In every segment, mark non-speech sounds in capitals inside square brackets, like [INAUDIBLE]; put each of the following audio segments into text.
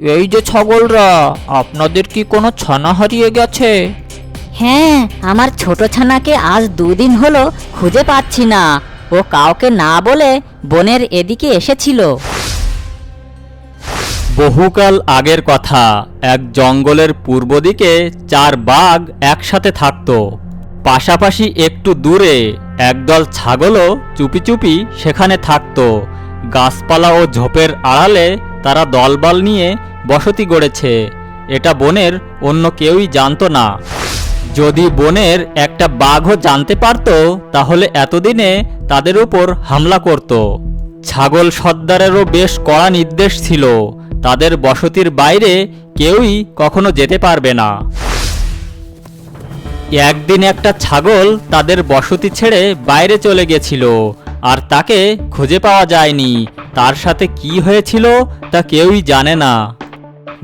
এই যে ছাগলরা আপনাদের কি কোনো ছানা হারিয়ে গেছে? হ্যাঁ আমার ছোট ছানাকে আজ দুদিন হলো খুঁজে পাচ্ছি না। ও কাউকে না বলে বনের এদিকে এসেছিল। বহুকাল আগের কথা এক জঙ্গলের পূর্ব দিকে চার বাঘ একসাথে থাকত। পাশাপাশি একটু দূরে একদল ছাগলও চুপি চুপি সেখানে থাকত। গাছপালা ও ঝোপের আড়ালে তারা দলবল নিয়ে বসতি গড়েছে। এটা বনের অন্য কেউই জানতো না। যদি বনের একটা বাঘও জানতে পারত, তাহলে এতদিনে তাদের উপর হামলা করত। ছাগল সর্দারেরও বেশ কড়া নির্দেশ ছিল। তাদের বসতির বাইরে কেউই কখনো যেতে পারবে না। একদিন একটা ছাগল তাদের বসতি ছেড়ে বাইরে চলে গেছিল। আর তাকে খুঁজে পাওয়া যায়নি। তার সাথে কি হয়েছিল তা কেউই জানে না।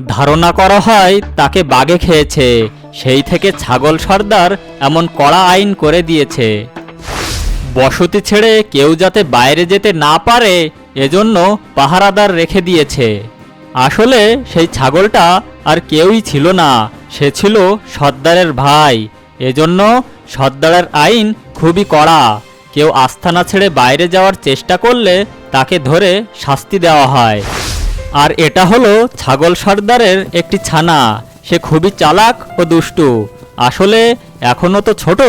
ধারণা করা হয় তাকে বাগে খেয়েছে। সেই থেকে ছাগল সর্দার এমন কড়া আইন করে দিয়েছে। বসতি ছেড়ে কেউ যাতে বাইরে যেতে না পারে, এজন্য পাহারাদার রেখে দিয়েছে। আসলে সেই ছাগলটা আর কেউই ছিল না, সে ছিল সর্দারের ভাই। এজন্য সর্দারের আইন খুবই কড়া। কেউ আস্থানা ছেড়ে বাইরে যাওয়ার চেষ্টা করলে তাকে ধরে শাস্তি দেওয়া হয়। আর এটা হলো ছাগল সর্দারের একটি ছানা। সে খুবই চালাক ও দুষ্টু। আসলে এখনও তো ছোট,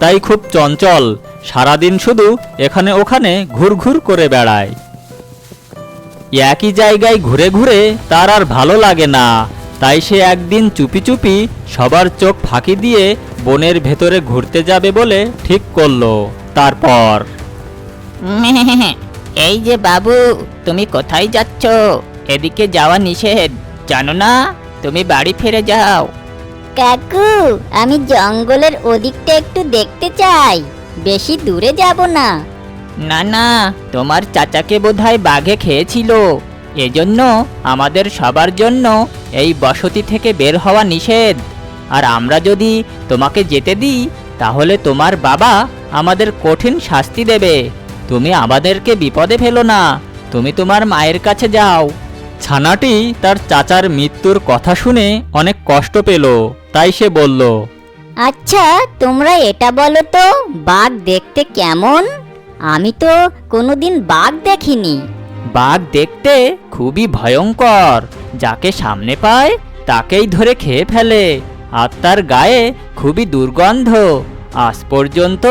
তাই খুব চঞ্চল। সারাদিন শুধু এখানে ওখানে ঘুরঘুর করে বেড়ায়। একই জায়গায় ঘুরে ঘুরে তার আর ভালো লাগে না। তাই সে একদিন চুপি চুপি সবার চোখ ফাঁকি দিয়ে বনের ভেতরে ঘুরতে যাবে বলে ঠিক করল। তারপর? [LAUGHS] এই যে বাবু তুমি কোথায় যাচ্ছ? এদিকে যাওয়া নিষেধ জানো না? তুমি বাড়ি ফিরে যাও। কাকু আমি জঙ্গলের ওদিকটা একটু দেখতে চাই। বেশি দূরে যাব না। না না তোমার চাচাকে বোধহয় বাঘে খেয়েছিল। এজন্য আমাদের সবার জন্য এই বসতি থেকে বের হওয়া নিষেধ। আর আমরা যদি তোমাকে যেতে দিই তাহলে তোমার বাবা আমাদের কঠিন শাস্তি দেবে। তুমি আমাদেরকে বিপদে ফেলো না। তুমি তোমার মায়ের কাছে যাও। ছানাটি তার চাচার মৃত্যুর কথা শুনে অনেক কষ্ট পেল। তাই সে বলল আচ্ছা তোমরা এটা বলো তো বাঘ দেখতে কেমন? আমি তো কোনোদিন বাঘ দেখিনি। বাঘ দেখতে খুবই ভয়ঙ্কর। যাকে সামনে পায় তাকেই ধরে খেয়ে ফেলে। আর তার গায়ে খুবই দুর্গন্ধ। আজ পর্যন্ত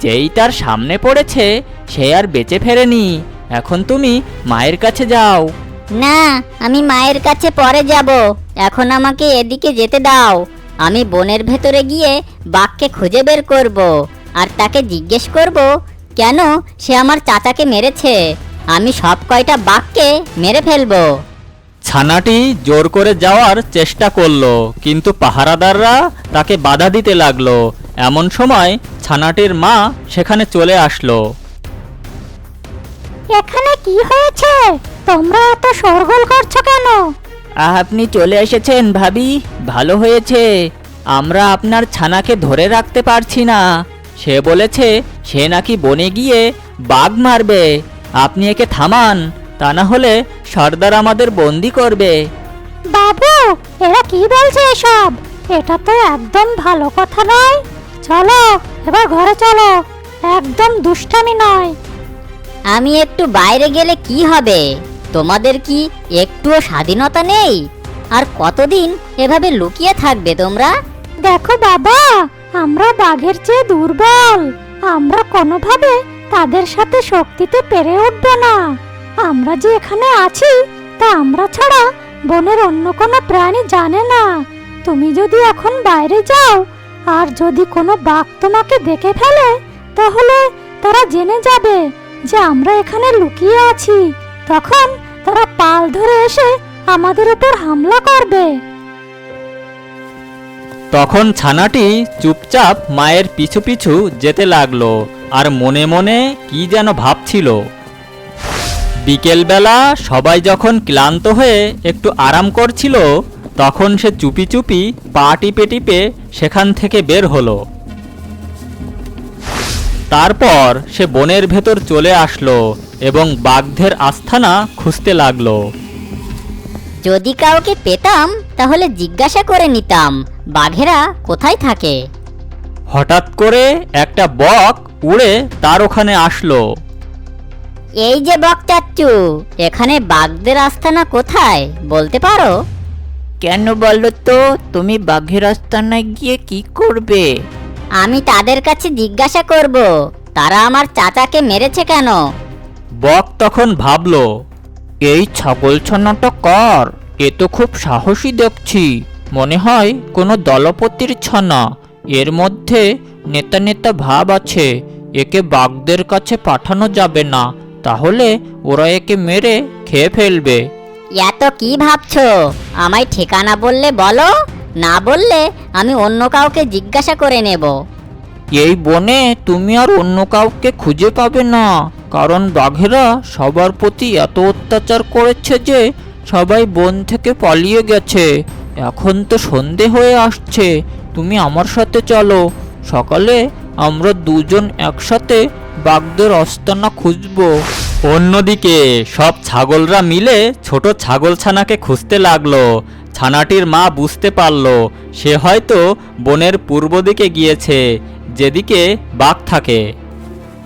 যেই তার সামনে পড়েছে সে আর বেঁচে ফেরেনি। এখন তুমি মায়ের কাছে যাও। না আমি মায়ের কাছে পরে যাব। এখন আমাকে এদিকে যেতে দাও। আমি বনের ভেতরে গিয়ে বাঘকে খুঁজে বের করব। আর তাকে জিজ্ঞেস করব কেন সে আমার চাচাকে মেরেছে? আমি সব কয়টা বাঘকে মেরে ফেলব। ছানাটি জোর করে যাওয়ার চেষ্টা করল কিন্তু পাহারাদাররা তাকে বাধা দিতে লাগল। এমন সময় ছানাটির মা সেখানে চলে আসলো। এখানে কি হয়েছে? তোমরা এত শোরগোল করছ কেন? আপনি চলে এসেছেন ভাবি ভালো হয়েছে। আমরা আপনার ছানাকে ধরে রাখতে পারছি না। সে বলেছে সে নাকি বনে গিয়ে বাঘ মারবে। আপনি একে থামান তা না হলে সর্দার আমাদের বন্দি করবে। বাবু এরা কি বলছে এসব? এটা তো একদম ভালো কথা নয়। চলো এবার ঘরে চলো। একদম দুষ্টামি নয়। আমি একটু বাইরে গেলে কি হবে? তোমাদের কি একটুও স্বাধীনতা নেই? আর কতদিন এভাবে লুকিয়ে থাকবে তোমরা? দেখো বাবা আমরা বাঘের চেয়ে দুর্বল। আমরা কোনোভাবে তাদের সাথে শক্তিতে পেরে উঠব না। আমরা যে এখানে আছি তা আমরা ছাড়া বনের অন্য কোনো প্রাণী জানে না। তুমি যদি এখন বাইরে যাও আর যদি কোনো বাঘ তোমাকে দেখে ফেলে, তাহলে তারা জেনে যাবে যে আমরা এখানে লুকিয়ে আছি। তখন তারা পাল ধরে এসে আমাদের উপর হামলা করবে। তখন ছানাটি চুপচাপ মায়ের পিছু পিছু যেতে লাগল আর মনে মনে কি যেন ভাবছিল। বিকেলবেলা সবাই যখন ক্লান্ত হয়ে একটু আরাম করছিল তখন সে চুপি চুপি পা টিপে টিপে সেখান থেকে বের হলো। তারপর সে বনের ভেতর চলে আসলো এবং বাঘদের আস্থানা খুঁজতে লাগল। যদি কাউকে পেতাম তাহলে জিজ্ঞাসা করে নিতাম বাঘেরা কোথায় থাকে? হঠাৎ করে একটা বক উড়ে তার ওখানে আসলো। এই যে বকচাচ্চু এখানে বাঘদের আস্থানা কোথায় বলতে পারো? কেন বলো তো? তুমি বাঘের আস্তানায় গিয়ে কি করবে? আমি তাদের কাছে জিজ্ঞাসা করব তারা আমার চাচাকে মেরেছে কেন? বক তখন ভাবলো এই ছাগল ছানাটা কর? এ তো খুব সাহসী দেখছি। মনে হয় কোনো দলপতির ছানা। এর মধ্যে নেতা নেতা ভাব আছে। একে বাঘদের কাছে পাঠানো যাবে না। তাহলে ওরা একে মেরে খেয়ে ফেলবে। এত কি ভাবছ? আমায় ঠিকানা বললে বলো, না বললে আমি অন্য কাউকে জিজ্ঞাসা করে নেব। এই বনে তুমি আর অন্য কাউকে খুঁজে পাবে না, কারণ বাঘেরা সবার প্রতি এত অত্যাচার করেছে যে সবাই বন থেকে পালিয়ে গেছে। এখন তো সন্ধে হয়ে আসছে, তুমি আমার সাথে চলো। সকালে আমরা দুজন একসাথে বাঘদের আস্তানা খুঁজবো। অন্যদিকে, সব ছাগলরা মিলে ছোট ছাগল ছানাকে খুঁজতে লাগল। ছানাটির মা বুঝতে পারল, সে হয়তো বনের পূর্ব দিকে গিয়েছে, যেদিকে বাঘ থাকে।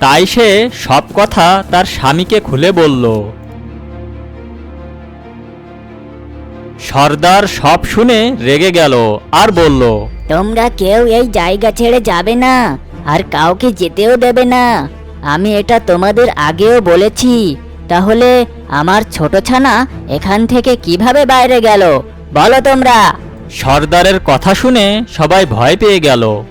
তাই সে সব কথা তার স্বামীকে খুলে বলল। সর্দার সব শুনে রেগে গেল আর বলল, তোমরা কেউ এই জায়গা ছেড়ে যাবে না, আর কাউকে যেতেও দেবে না। আমি এটা তোমাদের আগেও বলেছি। তাহলে আমার ছোট ছানা এখান থেকে কীভাবে বাইরে গেল? বলো তোমরা। সর্দারের কথা শুনে সবাই ভয় পেয়ে গেল।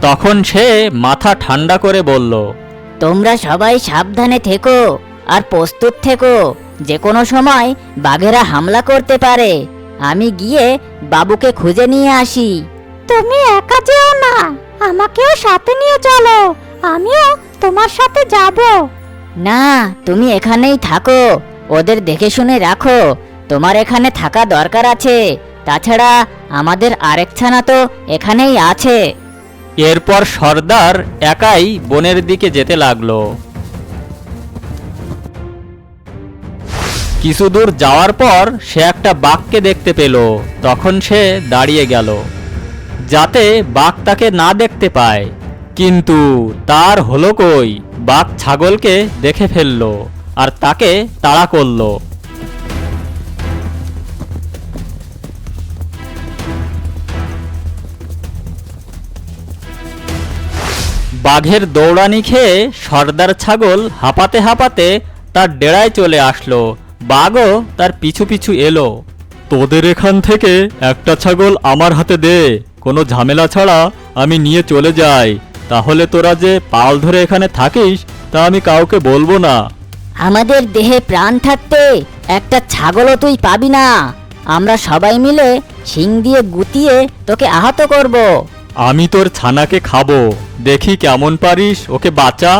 তখন সে মাথা ঠান্ডা করে বলল তোমরা সবাই সাবধানে থেকো আর প্রস্তুত থেকো। যে কোনো সময় বাঘেরা হামলা করতে পারে। আমি গিয়ে বাবুকে খুঁজে নিয়ে আসি। তুমি একা যেও না। আমাকেও সাথে নিয়ে চলো। আমিও তোমার সাথে যাব। না তুমি এখানেই থাকো। ওদের দেখে শুনে রাখো। তোমার এখানে থাকা দরকার আছে। তাছাড়া আমাদের আরেক ছানা তো এখানেই আছে। এরপর সর্দার একাই বনের দিকে যেতে লাগল। কিছু দূর যাওয়ার পর সে একটা বাঘকে দেখতে পেল। তখন সে দাঁড়িয়ে গেল যাতে বাঘ তাকে না দেখতে পায়। কিন্তু তার হলো কই? বাঘ ছাগলকে দেখে ফেলল আর তাকে তাড়া করল। বাঘের দৌড়ানি খেয়ে সর্দার ছাগল হাঁপাতে হাঁপাতে তার ডেরায় চলে আসলো। বাঘও তার পিছু পিছু এলো। তোদের এখান থেকে একটা ছাগল আমার হাতে দে, কোনো ঝামেলা ছাড়া আমি নিয়ে চলে যাই। তাহলে তোরা যে পাল ধরে এখানে থাকিস তা আমি কাউকে বলব না। আমাদের দেহে প্রাণ থাকতে একটা ছাগলও তুই পাবি না। আমরা সবাই মিলে শিং দিয়ে গুতিয়ে তোকে আহত করব। আমি তোর ছানাকে খাব। দেখি কেমন পারিস ওকে বাঁচা।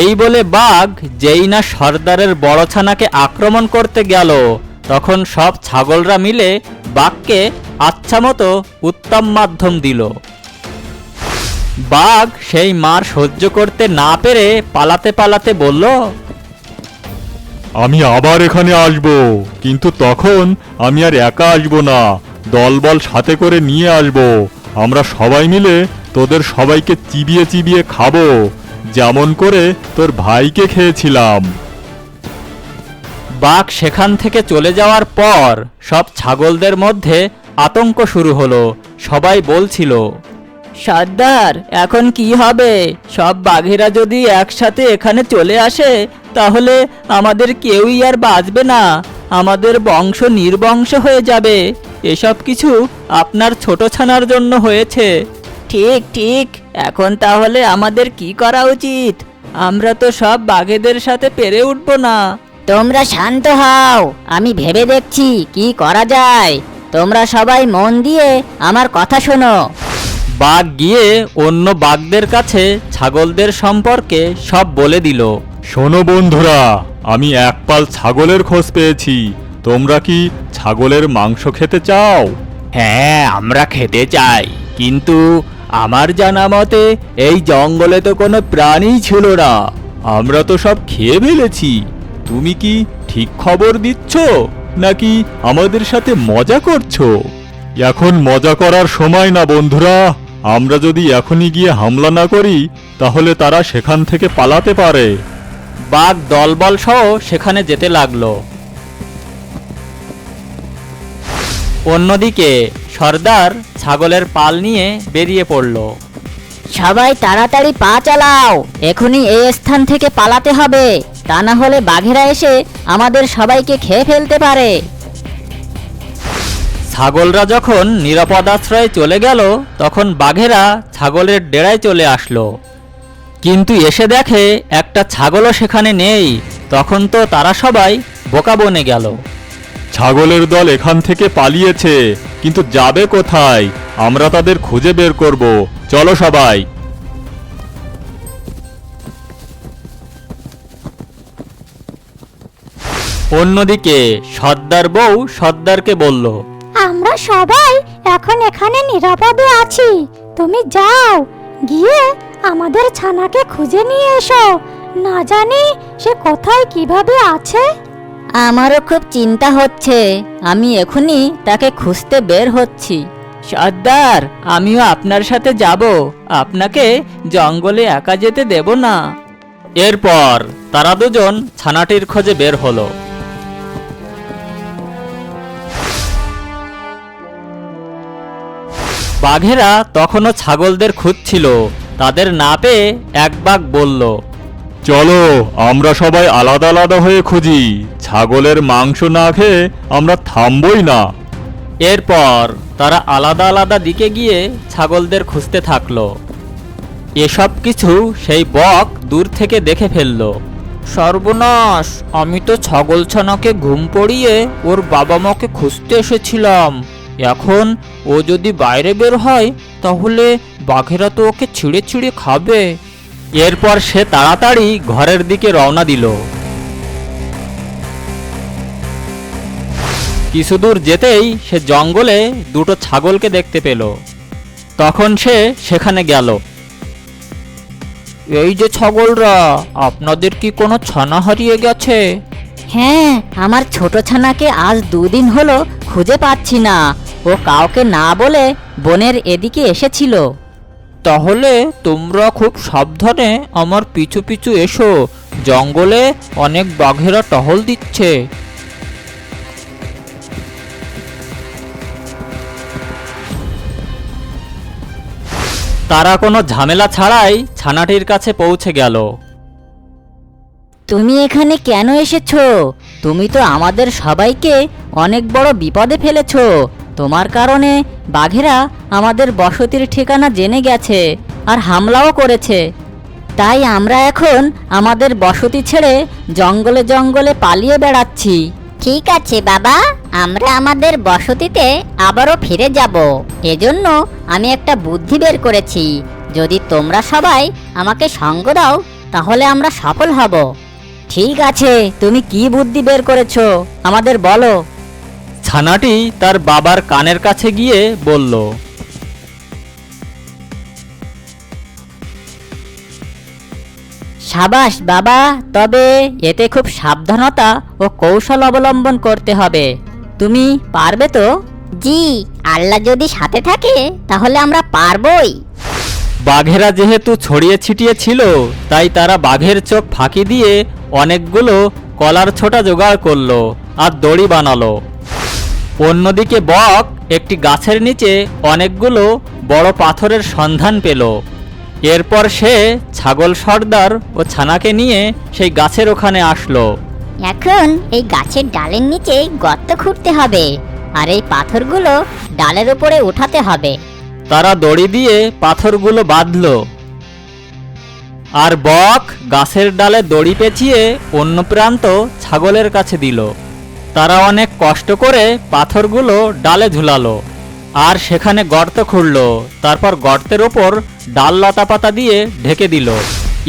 এই বলে বাঘ যেই না সর্দারের বড় ছানাকে আক্রমণ করতে গেল তখন সব ছাগলরা মিলে বাঘকে আচ্ছা মতো উত্তম মাধ্যম দিল। বাঘ সেই মার সহ্য করতে না পেরে পালাতে পালাতে বলল আমি আবার এখানে আসব কিন্তু তখন আমি আর একা আসব না। দলবল সাথে করে নিয়ে আসব। আমরা সবাই মিলে তোদের সবাইকে চিবিয়ে চিবিয়ে খাব। যেমন করে তোর ভাইকে খেয়েছিলাম। বাঘ সেখান থেকে চলে যাওয়ার পর সব ছাগলদের মধ্যে আতঙ্ক শুরু হলো। সবাই বলছিল সর্দার এখন কি হবে? সব বাঘেরা যদি একসাথে এখানে চলে আসে, তাহলে আমাদের কেউই আর বাঁচবে না। আমাদের বংশ নির্বংশ হয়ে যাবে। এসব কিছু আপনার ছোট ছানার জন্য হয়েছে। ঠিক ঠিক। এখন তাহলে আমাদের কি করা উচিত? আমরা তো সব বাঘেদের সাথে পেরে উঠবো না। তোমরা শান্ত হও। আমি ভেবে দেখছি কি করা যায়। তোমরা সবাই মন দিয়ে আমার কথা শোনো। বাঘ গিয়ে অন্য বাঘদের কাছে ছাগলদের সম্পর্কে সব বলে দিল। শোনো বন্ধুরা আমি এক পাল ছাগলের খোঁজ পেয়েছি। তোমরা কি ছাগলের মাংস খেতে চাও? হ্যাঁ আমরা খেতে চাই। কিন্তু আমার জানা মতে এই জঙ্গলে তো কোনো প্রাণীই ছিল না। আমরা তো সব খেয়ে ফেলেছি। তুমি কি ঠিক খবর দিচ্ছ? নাকি আমাদের সাথে মজা করছ? এখন মজা করার সময় না বন্ধুরা। আমরা যদি এখনই গিয়ে হামলা না করি তাহলে তারা সেখান থেকে পালাতে পারে। বাঘ দলবল সহ সেখানে যেতে লাগল। অন্যদিকে সর্দার ছাগলের পাল নিয়ে বেরিয়ে পড়ল। সবাই তাড়াতাড়ি পা চালাও এখনই এই স্থান থেকে পালাতে হবে। তা না হলে বাঘেরা এসে আমাদের সবাইকে খেয়ে ফেলতে পারে। ছাগলরা যখন নিরাপদ আশ্রয়ে চলে গেল তখন বাঘেরা ছাগলের ডেরায় চলে আসলো। কিন্তু এসে দেখে একটা ছাগলও সেখানে নেই তখন তো তারা সবাই বোকা বনে গেল। ছাগলের দল এখান থেকে পালিয়েছে কিন্তু যাবে কোথায়? আমরা তাদের খুঁজে বের করব। চলো সবাই। অন্যদিকে সর্দার বউ সর্দারকে বলল আমরা সবাই এখন এখানে নিরাপদে আছি। তুমি যাও গিয়ে আমাদের ছানাকে খুঁজে নিয়ে এসো। না জানি সে কোথায় কীভাবে আছে। আমারও খুব চিন্তা হচ্ছে। আমি এখনই তাকে খুঁজতে বের হচ্ছি। সর্দার আমিও আপনার সাথে যাব। আপনাকে জঙ্গলে একা যেতে দেব না। এরপর তারা দুজন ছানাটির খোঁজে বের হলো। বাঘেরা তখনও ছাগলদের খুঁজছিল। তাদের না পেয়ে এক বাঘ বলল চলো আমরা সবাই আলাদা আলাদা হয়ে খুঁজি। ছাগলের মাংস না খেয়ে আমরা থামবই না। এরপর তারা আলাদা আলাদা দিকে গিয়ে ছাগলদের খুঁজতে থাকল। এসব কিছু সেই বক দূর থেকে দেখে ফেলল। সর্বনাশ আমি তো ছাগলছানাকে ঘুম পড়িয়ে ওর বাবা মাকে খুঁজতে এসেছিলাম। এখন ও যদি বাইরে বের হয়, তাহলে বাঘেরা তো ওকে ছিঁড়ে ছিঁড়ে খাবে। এরপর সে তাড়াতাড়ি ঘরের দিকে রওনা দিল। কিছু দূর যেতেই সে জঙ্গলে দুটো ছাগলকে দেখতে পেল। তখন সে সেখানে গেল। এই যে ছাগলরা, আপনাদের কি কোনো ছানা হারিয়ে গেছে? হ্যাঁ আমার ছোট ছানাকে আজ দুদিন হলো খুঁজে পাচ্ছি না। ও কাউকে না বলে বনের এদিকে এসেছিল। তাহলে তোমরা খুব সাবধানে আমার পিছু পিছু এসো জঙ্গলে অনেক বাঘেরা টহল দিচ্ছে। তারা কোনো ঝামেলা ছাড়াই ছানাটির কাছে পৌঁছে গেল। তুমি এখানে কেন এসেছ? তুমি তো আমাদের সবাইকে অনেক বড় বিপদে ফেলেছো। তোমার কারণে বাঘেরা আমাদের বসতির ঠিকানা জেনে গেছে আর হামলাও করেছে। তাই আমরা এখন আমাদের বসতি ছেড়ে জঙ্গলে জঙ্গলে পালিয়ে বেড়াচ্ছি। ঠিক আছে বাবা। আমরা আমাদের বসতিতে আবারও ফিরে যাব। এজন্য আমি একটা বুদ্ধি বের করেছি। যদি তোমরা সবাই আমাকে সঙ্গ দাও তাহলে আমরা সফল হব। ঠিক আছে তুমি কি বুদ্ধি বের করেছ? আমাদের বলো। ছানাটি তার বাবার কানের কাছে গিয়ে বলল সাবাস বাবা তবে এতে খুব সাবধানতা ও কৌশল অবলম্বন করতে হবে। তুমি পারবে তো? জি আল্লাহ যদি সাথে থাকে তাহলে আমরা পারবই। বাঘেরা যেহেতু ছড়িয়ে ছিটিয়ে ছিল তাই তারা বাঘের চোখ ফাঁকি দিয়ে অনেকগুলো কলার ছোটা জোগাড় করল আর দড়ি বানালো। অন্যদিকে বক একটি গাছের নিচে অনেকগুলো বড় পাথরের সন্ধান পেল। এরপর সে ছাগল সর্দার ও ছানাকে নিয়ে সেই গাছের ওখানে আসলো। এখন এই গাছের ডালের নিচে গর্ত খুঁড়তে হবে আর এই পাথরগুলো ডালের উপরে উঠাতে হবে। তারা দড়ি দিয়ে পাথরগুলো বাঁধল। আর বক গাছের ডালে দড়ি পেঁচিয়ে অন্য প্রান্ত ছাগলের কাছে দিল। তারা অনেক কষ্ট করে পাথরগুলো ডালে ঝুলালো, আর সেখানে গর্ত খুঁড়ল। তারপর গর্তের ওপর ডাল লতা পাতা দিয়ে ঢেকে দিল।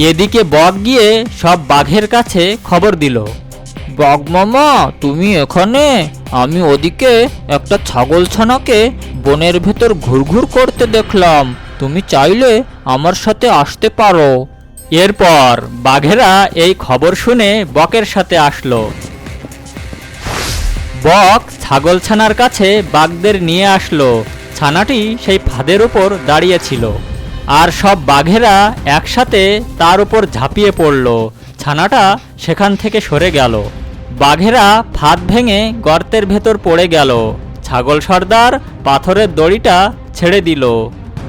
এদিকে বক গিয়ে সব বাঘের কাছে খবর দিল, বক মামা, তুমি এখানে? আমি ওদিকে একটা ছাগল ছানাকে বনের ভেতর ঘুরঘুর করতে দেখলাম। তুমি চাইলে আমার সাথে আসতে পারো। এরপর বাঘেরা এই খবর শুনে বকের সাথে আসলো। বক ছাগল ছানার কাছে বাঘদের নিয়ে আসলো। ছানাটি সেই ফাঁদের উপর দাঁড়িয়েছিল আর সব বাঘেরা একসাথে তার উপর ঝাঁপিয়ে পড়ল। ছানাটা সেখান থেকে সরে গেল। বাঘেরা ফাঁদ ভেঙে গর্তের ভেতর পড়ে গেল। ছাগল সর্দার পাথরের দড়িটা ছেড়ে দিল।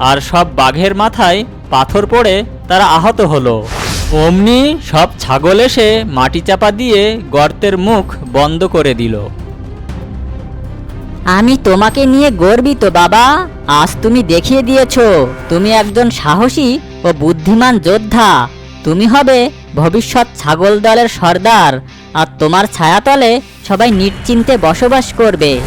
আর সব বাঘের মাথায় পাথর পড়ে তারা আহত হলো। অমনি সব ছাগল এসে মাটি চাপা দিয়ে গর্তের মুখ বন্ধ করে দিল। আমি তোমাকে নিয়ে গর্বিত, বাবা। আজ তুমি দেখিয়ে দিয়েছ, তুমি একজন সাহসী ও বুদ্ধিমান যোদ্ধা। তুমি হবে ভবিষ্যৎ ছাগল দলের সর্দার, আর তোমার ছায়াতলে সবাই নিশ্চিন্তে বসবাস করবে।